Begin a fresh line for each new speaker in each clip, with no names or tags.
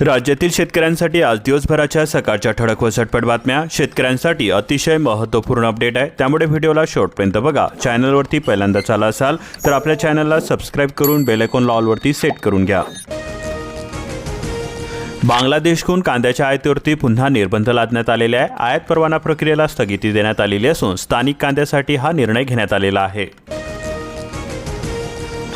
राज्यातील शेतकऱ्यांसाठी आज दिवसभराच्या सकाळच्या ठळक व झटपट बातम्या. शेतकऱ्यांसाठी अतिशय महत्त्वपूर्ण अपडेट आहे. त्यामुळे व्हिडिओला शेवटपर्यंत बघा. चॅनलवरती पहिल्यांदा आला असाल तर आपल्या चॅनलला सबस्क्राईब करून बेलेकॉन लॉलवरती सेट करून घ्या. बांगलादेशकडून कांद्याच्या आयातीवरती पुन्हा निर्बंध लादण्यात आलेले आहे. आयात परवाना प्रक्रियेला स्थगिती देण्यात आलेली असून स्थानिक कांद्यासाठी हा निर्णय घेण्यात आलेला आहे.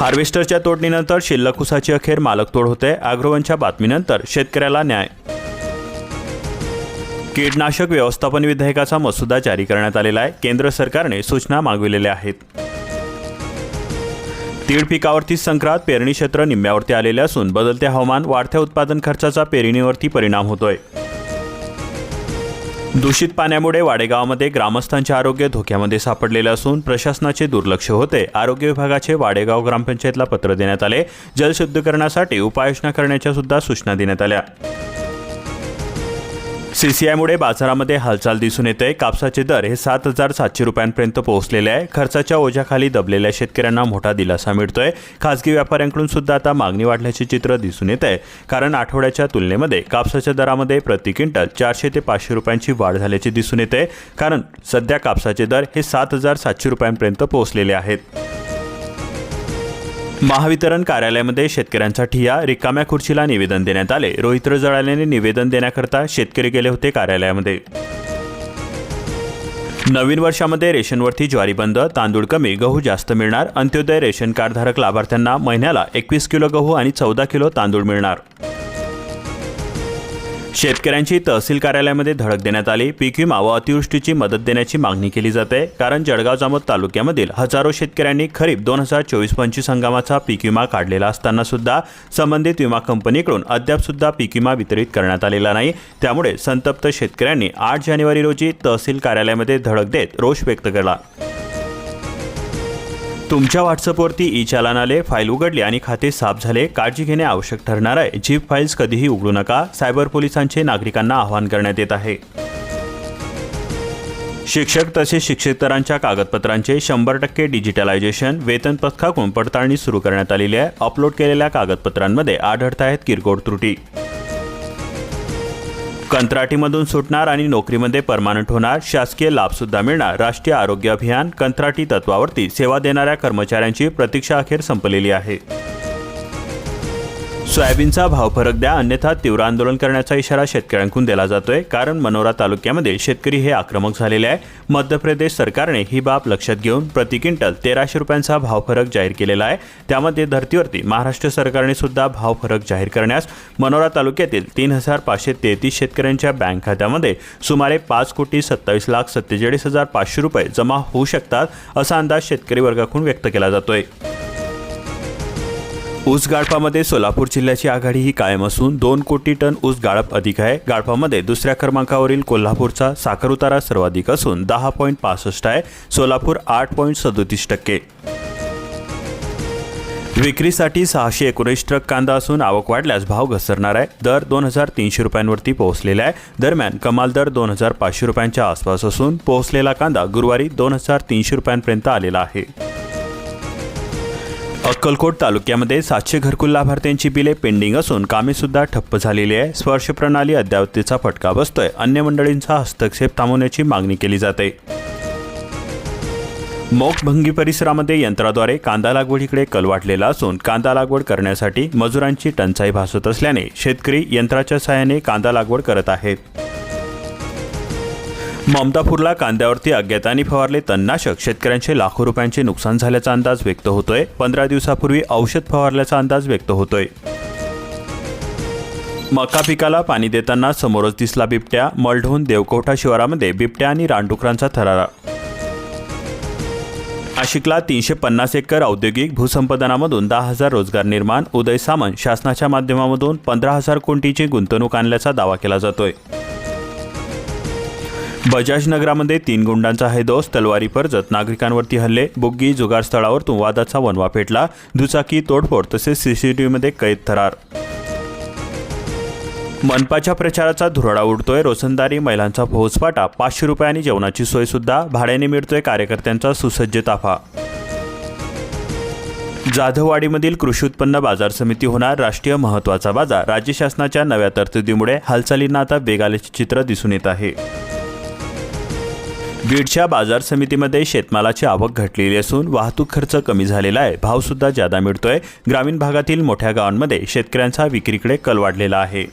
हार्वेस्टरच्या तोडणीनंतर शिल्लक उसाची अखेर मालक तोड होते. अॅग्रोवनच्या बातमीनंतर शेतकऱ्याला न्याय. कीटनाशक व्यवस्थापन विधेयकाचा मसुदा जारी करण्यात आलेला आहे. केंद्र सरकारने सूचना मागविलेल्या आहेत. तीळ पिकावरती संक्रांत पेरणी क्षेत्र निम्म्यावरती आलेले असून बदलते हवामान वाढत्या उत्पादन खर्चाचा पेरणीवरती परिणाम होतोय. दूषित पाण्यामुळे वाडेगावमध्ये ग्रामस्थांचे आरोग्य धोक्यामध्ये सापडलेले असून प्रशासनाचे दुर्लक्ष होते. आरोग्य विभागाचे वाडेगाव ग्रामपंचायतला पत्र देण्यात आले. जलशुद्धीकरणासाठी उपाययोजना करण्याच्या सुद्धा सूचना देण्यात आल्या. सीसीआयमुळे बाजारामध्ये हालचाल दिसून येते. कापसाचे दर हे सात हजार सातशे रुपयांपर्यंत पोहोचलेले आहे. खर्चाच्या ओझ्याखाली दबलेल्या शेतकऱ्यांना मोठा दिलासा मिळतोय. खासगी व्यापाऱ्यांकडून सुद्धा आता मागणी वाढल्याचे चित्र दिसून येत आहे कारण आठवड्याच्या तुलनेमध्ये कापसाच्या दरामध्ये प्रति क्विंटल चारशे ते पाचशे रुपयांची वाढ झाल्याचे दिसून येते कारण सध्या कापसाचे दर हे सात हजार सातशे रुपयांपर्यंत पोहोचलेले आहेत. महावितरण कार्यालयामध्ये शेतकऱ्यांचा ठिया रिकाम्या खुर्चीला निवेदन देण्यात आले. रोहित्र जळाल्याने निवेदन देण्याकरता शेतकरी गेले होते कार्यालयामध्ये. नवीन वर्षामध्ये रेशनवरती ज्वारी बंद तांदूळ कमी गहू जास्त मिळणार अंत्योदय रेशन कार्डधारक लाभार्थ्यांना महिन्याला एकवीस किलो गहू आणि चौदा किलो तांदूळ मिळणार. शेतकऱ्यांची तहसील कार्यालयामध्ये धडक देण्यात आली. पीक विमा व अतिवृष्टीची मदत देण्याची मागणी केली जाते. कारण जळगाव जामोद तालुक्यामधील हजारो शेतकऱ्यांनी खरीप दोन हजार चोवीस पंचवीस हंगामाचा पीक विमा काढलेला असताना सुद्धा संबंधित विमा कंपनीकडून अद्याप सुद्धा पीक विमा वितरित करण्यात आलेला नाही. त्यामुळे संतप्त शेतकऱ्यांनी आठ जानेवारी रोजी तहसील कार्यालयामध्ये धडक देत रोष व्यक्त केला. तुमच्या व्हॉट्सअपवरती ई चालान आले फाईल उघडली आणि खाते साफ झाले काळजी घेणे आवश्यक ठरणार आहे. जीप फाईल्स कधीही उघडू नका. सायबर पोलिसांचे नागरिकांना आवाहन करण्यात येत आहे. शिक्षक तसेच शिक्षकेतरांच्या कागदपत्रांचे शंभर टक्के डिजिटलायझेशन वेतन पथकाकडून पडताळणी सुरू करण्यात आलेली आहे. अपलोड केलेल्या कागदपत्रांमध्ये आढळत आहेत किरकोळ त्रुटी. कंत्राटीमधून सुटणार आणि नोकरीमध्ये परमानंट होणार शासकीय लाभसुद्धा मिळणार. राष्ट्रीय आरोग्य अभियान कंत्राटी तत्वावरती सेवा देणाऱ्या कर्मचाऱ्यांची प्रतीक्षा अखेर संपलेली आहे. सोयाबीनचा भाव फरक द्या अन्यथा तीव्र आंदोलन करण्याचा इशारा शेतकऱ्यांकडून दिला जातोय. कारण मनोरा तालुक्यामध्ये शेतकरी हे आक्रमक झालेले आहे. मध्य प्रदेश सरकारने ही बाब लक्षात घेऊन प्रति क्विंटल तेराशे रुपयांचा भाव फरक जाहीर केलेला आहे. त्यामध्ये धर्तीवरती महाराष्ट्र सरकारने सुद्धा भाव फरक जाहीर करण्यास मनोरा तालुक्यातील तीन हजार पाचशे तेहतीस शेतकऱ्यांच्या बँक खात्यामध्ये सुमारे पाच कोटी सत्तावीस लाख सत्तेचाळीस हजार पाचशे रुपये जमा होऊ शकतात असा अंदाज शेतकरी वर्गाकडून व्यक्त केला जातोय. ऊस गाळपामध्ये सोलापूर जिल्ह्याची आघाडी ही कायम असून दोन कोटी टन ऊस गाळप अधिक आहे. गाळपामध्ये दुसऱ्या क्रमांकावरील कोल्हापूरचा साखर उतारा सर्वाधिक असून दहा पॉईंट पासष्ट आहे. सोलापूर आठ पॉईंट सदोतीस टक्के. विक्रीसाठी सहाशे एकोणीस ट्रक कांदा असून आवक वाढल्यास भाव घसरणार आहे. दर दोन हजार तीनशे रुपयांवरती पोहोचलेला आहे. दरम्यान कमाल दर दोन हजार पाचशे रुपयांच्या आसपास असून पोहोचलेला कांदा गुरुवारी दोन हजार तीनशे रुपयांपर्यंत आलेला आहे. अक्कलकोट तालुक्यामध्ये सातशे घरकुल लाभार्थ्यांची बिले पेंडिंग असून कामे सुद्धा ठप्प झालेली आहे. स्पर्श प्रणाली अद्यावतीचा फटका बसतोय. अन्य मंडळींचा हस्तक्षेप थांबवण्याची मागणी केली जाते. मोकभंगी परिसरामध्ये यंत्राद्वारे कांदा लागवडीकडे कल वाढलेला असून कांदा लागवड करण्यासाठी मजुरांची टंचाई भासत असल्याने शेतकरी यंत्राच्या सहाय्याने कांदा लागवड करत आहेत. ममतापूरला कांद्यावरती अज्ञातांनी फवारले तणनाशक शेतकऱ्यांचे लाखो रुपयांचे नुकसान झाल्याचा अंदाज व्यक्त होतोय. पंधरा दिवसापूर्वी औषध फवारल्याचा अंदाज व्यक्त होतोय. मका पिकाला पाणी देताना समोरच दिसला बिबट्या. मलढोन देवकोटा शिवारामध्ये बिबट्या आणि रानडुकरांचा थरारा. नाशिकला तीनशे पन्नास एकर औद्योगिक भूसंपादनामधून दहा हजार रोजगार निर्माण. उदय सामंत शासनाच्या माध्यमामधून पंधरा हजार कोटीची गुंतवणूक आणल्याचा दावा केला जातोय. बजाज नगरामध्ये तीन गुंडांचा हैदोस तलवारी परजत. नागरिकांवरती हल्ले. बुग्गी जुगार स्थळावरतून वादाचा वनवा पेटला दुचाकी तोडफोड तसेच सीसीटीव्हीमध्ये कैद थरार. मनपाच्या प्रचाराचा धुराडा उडतोय. रोसंदारी महिलांचा फौजपाटा पाचशे रुपयांनी जेवणाची सोय सुद्धा भाड्याने मिळतोय कार्यकर्त्यांचा सुसज्ज ताफा. जाधववाडीमधील कृषी उत्पन्न बाजार समिती होणार. राष्ट्रीय महत्त्वाचा बाजार. राज्य शासनाच्या नव्या तरतुदीमुळे हालचालींना आता वेग आल्याचे चित्र दिसून येत आहे. बीडच्या बाजार समितीमध्ये शेतमालाची आवक घटलेली असून वाहतूक खर्च कमी झालेला आहे. भावसुद्धा जादा मिळतोय. ग्रामीण भागातील मोठ्या गावांमध्ये शेतकऱ्यांचा विक्रीकडे कल वाढलेला आहे.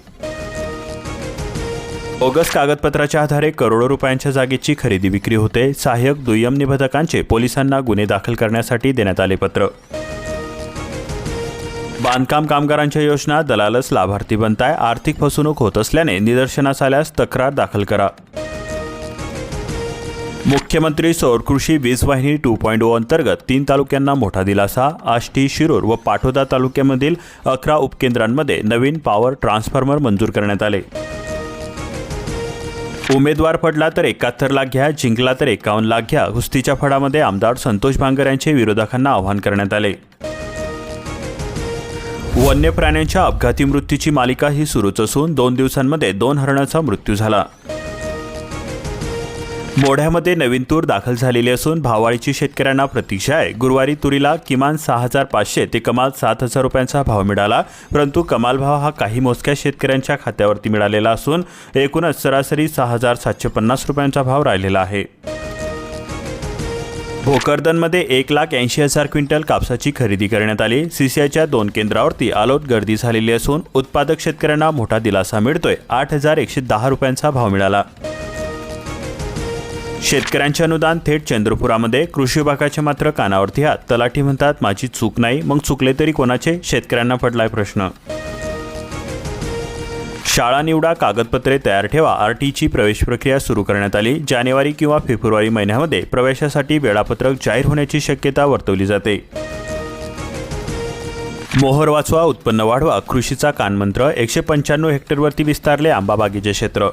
बोगस कागदपत्राच्या आधारे करोडो रुपयांच्या जागेची खरेदी विक्री होते. सहाय्यक दुय्यम निबंधकांचे पोलिसांना गुन्हे दाखल करण्यासाठी देण्यात आले पत्र. बांधकाम कामगारांच्या योजना दलालच लाभार्थी बनताय. आर्थिक फसवणूक होत असल्याने निदर्शनास आल्यास तक्रार दाखल करा. मुख्यमंत्री सौर कृषी वीज वाहिनी टू पॉईंट ओ अंतर्गत तीन तालुक्यांना मोठा दिलासा. आष्टी शिरूर व पाठोदा तालुक्यामधील अकरा उपकेंद्रांमध्ये नवीन पॉवर ट्रान्सफॉर्मर मंजूर करण्यात आले. उमेदवार पडला तर एकाहत्तर लाख घ्या जिंकला तर एकावन्न लाख घ्या कुस्तीच्या फडामध्ये आमदार संतोष भांगर यांचे विरोधकांना आवाहन करण्यात आले. वन्य प्राण्यांच्या अपघाती मृत्यूची मालिका ही सुरूच असून दोन दिवसांमध्ये दोन हरणाचा मृत्यू झाला. मोढ्यामध्ये नवीन तूर दाखल झालेली असून भाववाळीची शेतकऱ्यांना प्रतीक्षा आहे. गुरुवारी तुरीला किमान सहा हजार पाचशे ते कमाल सात हजार रुपयांचा भाव मिळाला. परंतु कमाल भाव हा काही मोजक्या शेतकऱ्यांच्या खात्यावरती मिळालेला असून एकूणच सरासरी सहा हजार सातशे पन्नास रुपयांचा भाव राहिलेला आहे. भोकरदनमध्ये एक लाख ऐंशी हजार क्विंटल कापसाची खरेदी करण्यात आली. सीसीआयच्या दोन केंद्रावरती आलोट गर्दी झालेली असून उत्पादक शेतकऱ्यांना मोठा दिलासा मिळतोय. आठ हजार एकशे दहा रुपयांचा भाव मिळाला. शेतकऱ्यांचे अनुदान थेट चंद्रपुरामध्ये कृषी विभागाच्या मात्र कानावरती हात. तलाठी म्हणतात माझी चूक नाही मग चुकले तरी कोणाचे? शेतकऱ्यांना पडलाय प्रश्न. शाळा निवडा कागदपत्रे तयार ठेवा आर टीची प्रवेश प्रक्रिया सुरू करण्यात आली. जानेवारी किंवा फेब्रुवारी महिन्यामध्ये प्रवेशासाठी वेळापत्रक जाहीर होण्याची शक्यता वर्तवली जाते. मोहर वाचवा उत्पन्न वाढवा कृषीचा कानमंत्र एकशे पंच्याण्णव हेक्टरवरती विस्तारले आंबाबागेचे क्षेत्र.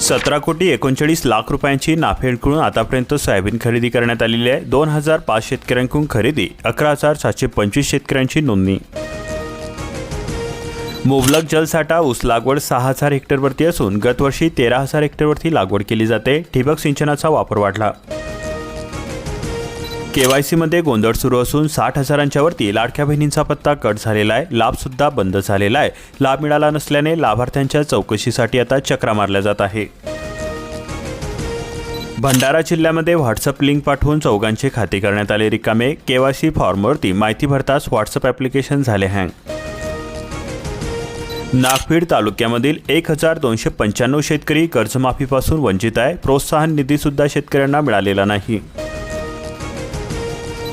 सतरा कोटी एकोणचाळीस लाख रुपयांची नाफेडकडून आतापर्यंत सोयाबीन खरेदी करण्यात आलेली आहे. दोन हजार पाच शेतकऱ्यांकडून खरेदी अकरा हजार सातशे पंचवीस शेतकऱ्यांची नोंदणी. मुबलक जलसाठा ऊस लागवड सहा हजार हेक्टरवरती असून गतवर्षी तेरा हजार हेक्टरवरती लागवड केली जाते. ठिबक सिंचनाचा वापर वाढला. केवायसीमध्ये गोंधळ सुरू असून साठ हजारांच्या वरती लाडक्या बहिणींचा पत्ता कट झालेला आहे. लाभ सुद्धा बंद झालेला आहे. लाभ मिळाला नसल्याने लाभार्थ्यांच्या चौकशीसाठी आता चक्रा मारल्या जात आहे. भंडारा जिल्ह्यामध्ये व्हॉट्सअप लिंक पाठवून चौघांचे खाते करण्यात आले. रिकामे केवायसी फॉर्मवरती माहिती भरताच व्हॉट्सअप ॲप्लिकेशन झाले हँग. नागपीड तालुक्यामधील एक हजार दोनशे पंच्याण्णव शेतकरी कर्जमाफीपासून वंचित आहे. प्रोत्साहन निधीसुद्धा शेतकऱ्यांना मिळालेला नाही.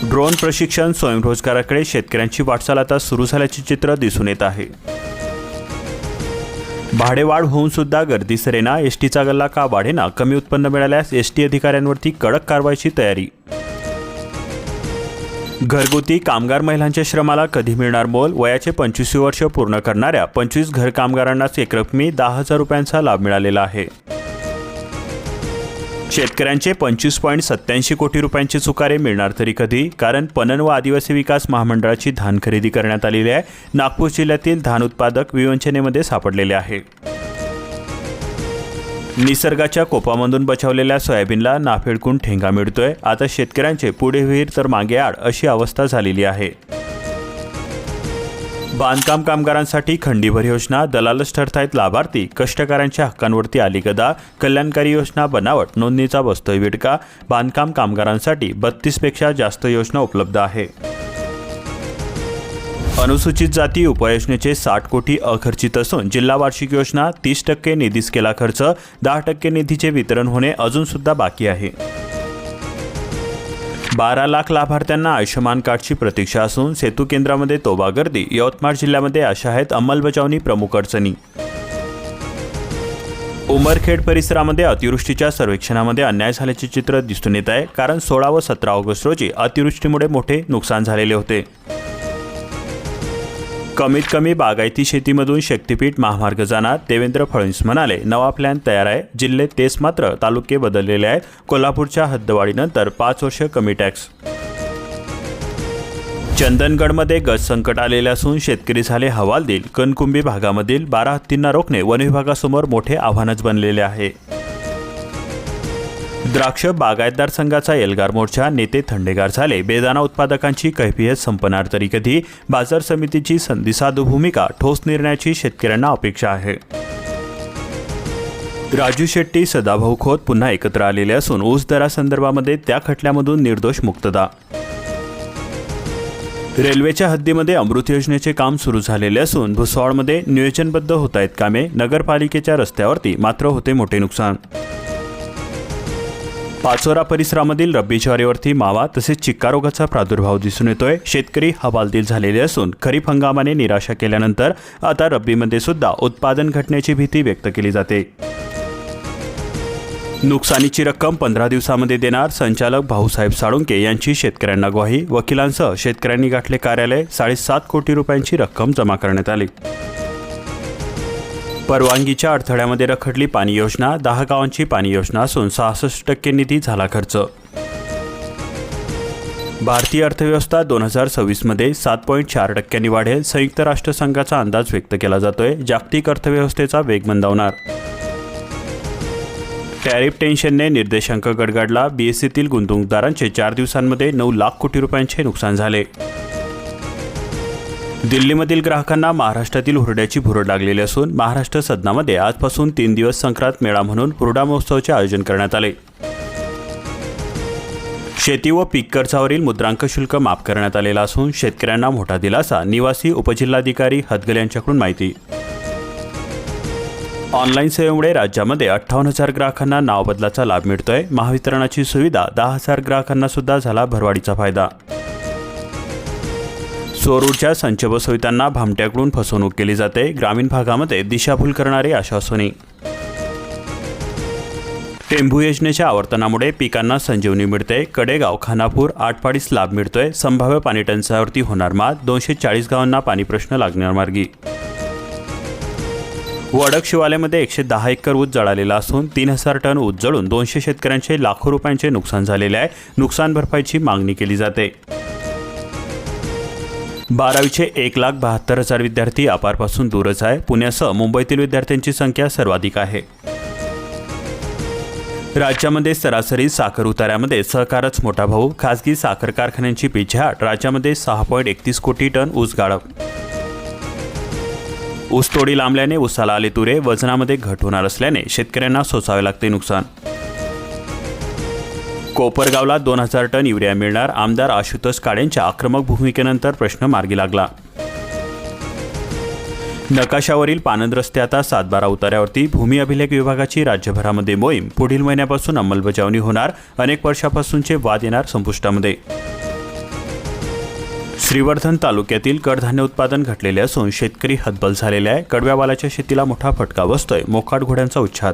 ड्रोन प्रशिक्षण स्वयंरोजगाराकडे शेतकऱ्यांची वाटचाल आता सुरू झाल्याचे चित्र दिसून येत आहे. भाडेवाढ होऊन सुद्धा गर्दी सरेना एसटीचा गल्ला का वाढेना कमी उत्पन्न मिळाल्यास एसटी अधिकाऱ्यांवरती कडक कारवाईची तयारी. घरगुती कामगार महिलांच्या श्रमाला कधी मिळणार मोल? वयाचे पंचवीस वर्ष पूर्ण करणाऱ्या पंचवीस घर कामगारांनाच एकरकमी दहा हजार रुपयांचा लाभ मिळालेला आहे. शेतकऱ्यांचे पंचवीस पॉईंट सत्याऐंशी कोटी रुपयांचे चुकारे मिळणार तरी कधी? कारण पणन व आदिवासी विकास महामंडळाची धान खरेदी करण्यात आलेली आहे. नागपूर जिल्ह्यातील धान उत्पादक विवंचनेमध्ये सापडलेले आहे. निसर्गाच्या कोपामधून बचावलेल्या सोयाबीनला नाफेडकून ठेंगा मिळतोय. आता शेतकऱ्यांचे पुढे विहीर तर मागे आड अशी अवस्था झालेली आहे. बांधकाम कामगारांसाठी खंडीभर योजना दलालच ठरतायत लाभार्थी कष्टकऱ्यांच्या हक्कांवरती आली गदा कल्याणकारी योजना बनावट नोंदणीचा बसतोय विडका बांधकाम कामगारांसाठी बत्तीसपेक्षा जास्त योजना उपलब्ध आहे. अनुसूचित जाती उपयोजनेचे साठ कोटी अखर्चित असून जिल्हा वार्षिक योजना तीस टक्के निधीस केला खर्च दहा टक्के निधीचे वितरण होणे अजूनसुद्धा बाकी आहे. बारा लाख लाभार्थ्यांना आयुष्यमान कार्डची प्रतीक्षा असून सेतू केंद्रामध्ये तोबा गर्दी यवतमाळ जिल्ह्यामध्ये अशा आहेत अंमलबजावणी प्रमुख अडचणी. उमरखेड परिसरामध्ये अतिवृष्टीच्या सर्वेक्षणामध्ये अन्याय झाल्याचे चित्र दिसून येत आहे कारण सोळा व सतरा ऑगस्ट रोजी अतिवृष्टीमुळे मोठे नुकसान झालेले होते. कमीत कमी बागायती शेतीमधून शक्तीपीठ महामार्ग जाणार देवेंद्र फडणवीस म्हणाले. नवा प्लॅन तयार आहे. जिल्हे तेच मात्र तालुके बदललेले आहेत. कोल्हापूरच्या हद्दवाढीनंतर पाच वर्ष कमी टॅक्स चंदनगडमध्ये गज संकट आलेले असून शेतकरी झाले हवालदिल. कनकुंबी भागामधील बारा हत्तींना रोखणे वनविभागासमोर मोठे आव्हानच बनलेले आहे. द्राक्ष बागायतदार संघाचा एल्गार मोर्चा नेते थंडेगार झाले. बेदाना उत्पादकांची कैफियत संपणार तरी कधी? बाजार समितीची संधिसाधू भूमिका ठोस निर्णयाची शेतकऱ्यांना अपेक्षा आहे. राजू शेट्टी सदाभाऊ खोत पुन्हा एकत्र आलेले असून ऊस दरासंदर्भामध्ये त्या खटल्यामधून निर्दोष मुक्तता. रेल्वेच्या हद्दीमध्ये अमृत योजनेचे काम सुरू झालेले असून भुसावळमध्ये नियोजनबद्ध होत आहेत कामे. नगरपालिकेच्या रस्त्यावरती मात्र होते मोठे नुकसान. पाचोरा परिसरामधील रब्बी ज्वारीवरती मावा तसेच चिक्कारोगाचा प्रादुर्भाव दिसून येतोय. शेतकरी हवालदिल झालेले असून खरीप हंगामाने निराशा केल्यानंतर आता रब्बीमध्ये सुद्धा उत्पादन घटण्याची भीती व्यक्त केली जाते. नुकसानीची रक्कम पंधरा दिवसामध्ये देणार संचालक भाऊसाहेब साळुंके यांची शेतकऱ्यांना ग्वाही. वकिलांसह शेतकऱ्यांनी गाठले कार्यालय साडेसात कोटी रुपयांची रक्कम जमा करण्यात आली. परवानगीच्या अडथळ्यामध्ये रखडली पाणी योजना दहा गावांची पाणी योजना असून सहासष्ट टक्के निधी झाला खर्च. भारतीय अर्थव्यवस्था दोन हजार सव्वीसमध्ये सात पॉईंट चार टक्क्यांनी वाढेल संयुक्त राष्ट्रसंघाचा अंदाज व्यक्त केला जातोय जागतिक अर्थव्यवस्थेचा वेग मंदावणार. टॅरिफ टेन्शनने निर्देशांक गडगडला बीएससीतील गुंतवणूकदारांचे चार दिवसांमध्ये नऊ लाख कोटी रुपयांचे नुकसान झाले. दिल्लीमधील ग्राहकांना महाराष्ट्रातील हुरड्याची भुरड लागलेली असून महाराष्ट्र सदनामध्ये आजपासून तीन दिवस संक्रांत मेळा म्हणून हुरडा महोत्सवाचे आयोजन करण्यात आले. शेती व पीक कर्जावरील मुद्रांक शुल्क माफ करण्यात आलेला असून शेतकऱ्यांना मोठा दिलासा निवासी उपजिल्हाधिकारी हदगल यांच्याकडून माहिती. ऑनलाईन सेवेमुळे राज्यामध्ये अठ्ठावन्न हजार ग्राहकांना नाव बदलाचा लाभ मिळतोय. महावितरणाची सुविधा दहा हजार ग्राहकांना सुद्धा झाला भरवाडीचा फायदा. सौर संच बसवितांना भामट्याकडून फसवणूक केली जाते. ग्रामीण भागामध्ये दिशाभूल करणारे आश्वासने टेंभू योजनेच्या आवर्तनामुळे पिकांना संजीवनी मिळते. कडेगाव खानापूर आठपाडीस लाभ मिळतोय. संभाव्य पाणी टंचाईवरती होणार मात. दोनशे चाळीस गावांना पाणी प्रश्न लागणार मार्गी. वडक शिवालयामध्ये एकशे दहा एकर ऊस जळालेला असून तीन हजार टन ऊस जळून दोनशे शेतकऱ्यांचे लाखो रुपयांचे नुकसान झालेले आहे. नुकसान भरपाईची मागणी केली जाते. बारावीचे एक लाख बहात्तर हजार विद्यार्थी अपारपासून दूरच आहे. पुण्यासह मुंबईतील विद्यार्थ्यांची संख्या सर्वाधिक आहे. राज्यामध्ये सरासरी साखर उताऱ्यामध्ये सहकारच मोठा भाऊ. खासगी साखर कारखान्यांची पिछाट राज्यामध्ये सहा पॉईंट एकतीस कोटी टन ऊस गाळप. ऊसतोडी लांबल्याने उसाला आले तुरे. वजनामध्ये घट होणार असल्याने शेतकऱ्यांना सोसावे लागते नुकसान. कोपरगावला दोन हजार टन युरिया मिळणार. आमदार आशुतोष काळेंच्या आक्रमक भूमिकेनंतर प्रश्न मार्गी लागला. नकाशावरील पानंद रस्ते आता सातबारा उतार्यावरती भूमी अभिलेख विभागाची राज्यभरामध्ये मोहीम. पुढील महिन्यापासून अंमलबजावणी होणार. अनेक वर्षापासूनचे वाद येणार संपुष्टामध्ये. श्रीवर्धन तालुक्यातील कडधान्य उत्पादन घटलेले असून शेतकरी हतबल झालेले आहे. कडव्यावालाच्या शेतीला मोठा फटका बसतोय. मोकाट घोड्यांचा उच्छाद